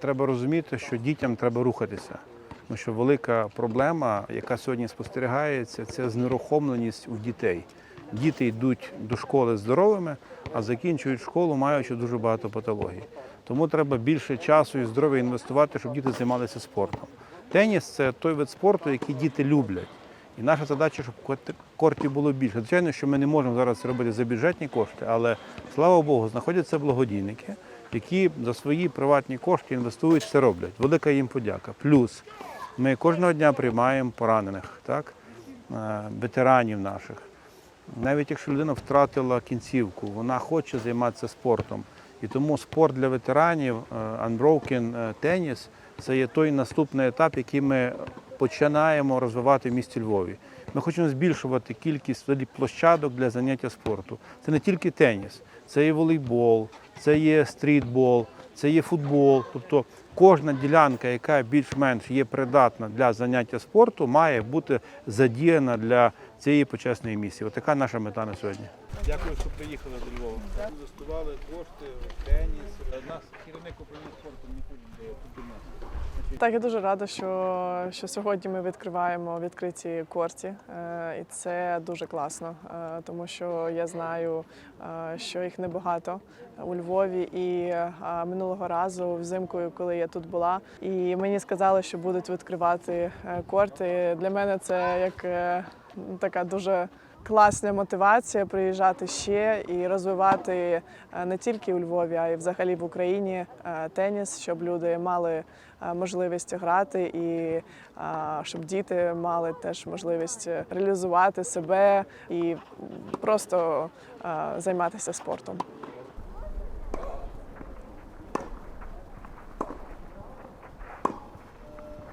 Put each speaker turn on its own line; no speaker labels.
Треба розуміти, що дітям треба рухатися. Тому що велика проблема, яка сьогодні спостерігається, це знерухомленість у дітей. Діти йдуть до школи здоровими, а закінчують школу, маючи дуже багато патологій. Тому треба більше часу і здоров'я інвестувати, щоб діти займалися спортом. Теніс це той вид спорту, який діти люблять. І наша задача, щоб кортів було більше. Звичайно, що ми не можемо зараз робити за бюджетні кошти, але слава Богу, знаходяться благодійники, які за свої приватні кошти інвестують, це роблять. Велика їм подяка. Плюс ми кожного дня приймаємо поранених, так? е, ветеранів наших. Навіть якщо людина втратила кінцівку, вона хоче займатися спортом. І тому спорт для ветеранів, е, Unbroken е, теніс це є той наступний етап, який ми починаємо розвивати в місті Львові. Ми хочемо збільшувати кількість площадок для заняття спорту. Це не тільки теніс, це є волейбол, це є стрітбол, це є футбол. Тобто кожна ділянка, яка більш-менш є придатна для заняття спорту, має бути задіяна для цієї почесної місії. Отака наша мета на сьогодні. Дякую, що приїхали до Львова. Інвестували кошти в теніс. Нас керівник управління спорту не ходить
Так, я дуже рада, що, що сьогодні ми відкриваємо відкриті корті, е, і це дуже класно, е, тому що я знаю, е, що їх небагато у Львові. І минулого разу взимку, коли я тут була, і мені сказали, що будуть відкривати корти. Для мене це як така дуже класна мотивація приїжджати ще і розвивати е, не тільки у Львові, а й взагалі в Україні е, теніс, щоб люди мали е, можливість грати і щоб діти мали теж можливість реалізувати себе і просто займатися спортом.